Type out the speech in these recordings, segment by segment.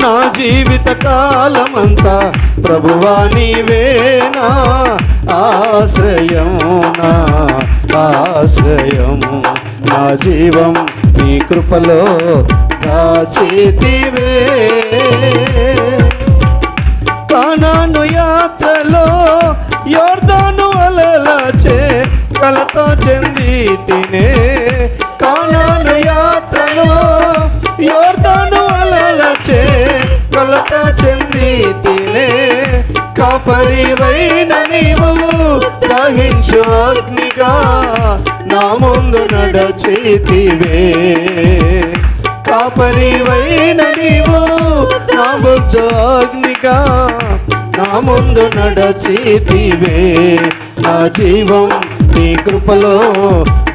నా జీవిత కాలమంతా ప్రభువా నీవేనా ఆశ్రయం నా ఆశ్రయం నా జీవం నీ కృపలో దాచేతివే. కానాను యాత్రలో యోర్దాను అలలచే కలత చెంది తినే కానాను యాత్రలో పరివైన నీవు దహించు అగ్నిగా నా ముందు నడచేతివే. కాపరివైన నీవు నా బుద్ధ అగ్నిగా నా ముందు నడచేతివే. నా జీవం నీ కృపలో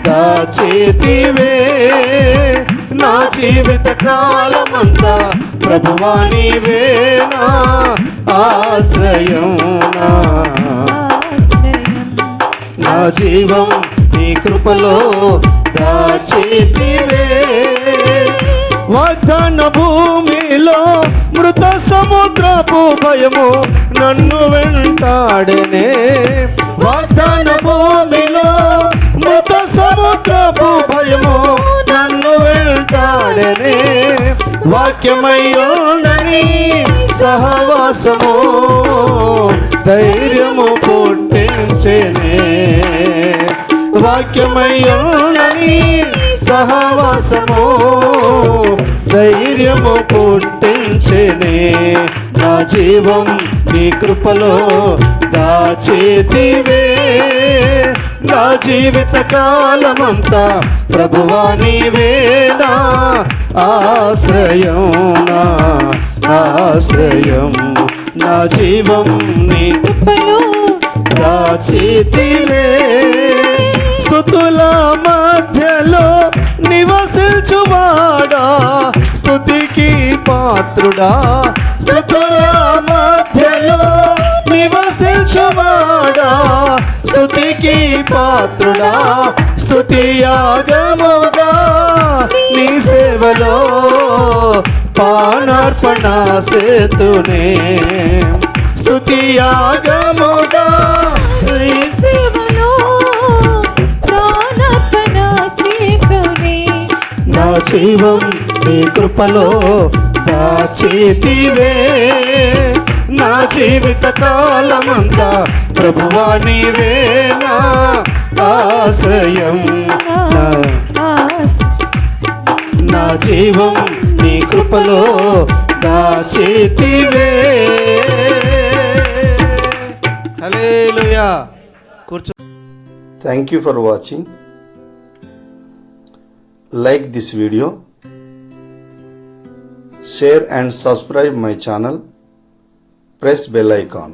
దాచేతివే. నా జీవిత కాలమంతా ప్రభువా నా ఆశ్రయం నా జీవం నీ కృపలో దాచేతివే. వాగ్దాన భూమిలో మృత సముద్రపు భయము నన్ను వెంటాడనే. వాగ్దాన భూమిలో మృత సముద్రపు భయము నన్ను వెంటాడనే. వాక్యమయ్యోనని సహా విశ్వాసము ధైర్యము పుట్టించేనే. వాక్యమయ్యోనని సహవాసము ధైర్యము పుట్టించేనే. నా జీవం నీ కృపలో దాచేతివే. నా జీవిత కాలమంతా ప్రభువా నీవేనా ఆశ్రయం నా ఆశ్రయం నా జీవం నీ దాచేతివే స్థుతుల మధ్యలో నివసించువాడా. స్థుతికి పాత్రుడా. స్థుతుల మధ్యలో నివసించువాడా. స్థుతికి పాత్రుడా. స్థుతి యాగముగా నీ సేవలో. పానార్పణ సేతునే. స్థుతి యాగముగా. నీ జీవం నీ కృపలో దాచేతివే నా జీవిత కాలమంతా ప్రభువా నీవే నా ఆశ్రయం. నా జీవం నీ కృపలో దాచేతివే హల్లెలూయా కూర్చో Thank you for watching. Like this video. Share and subscribe my channel. Press bell icon.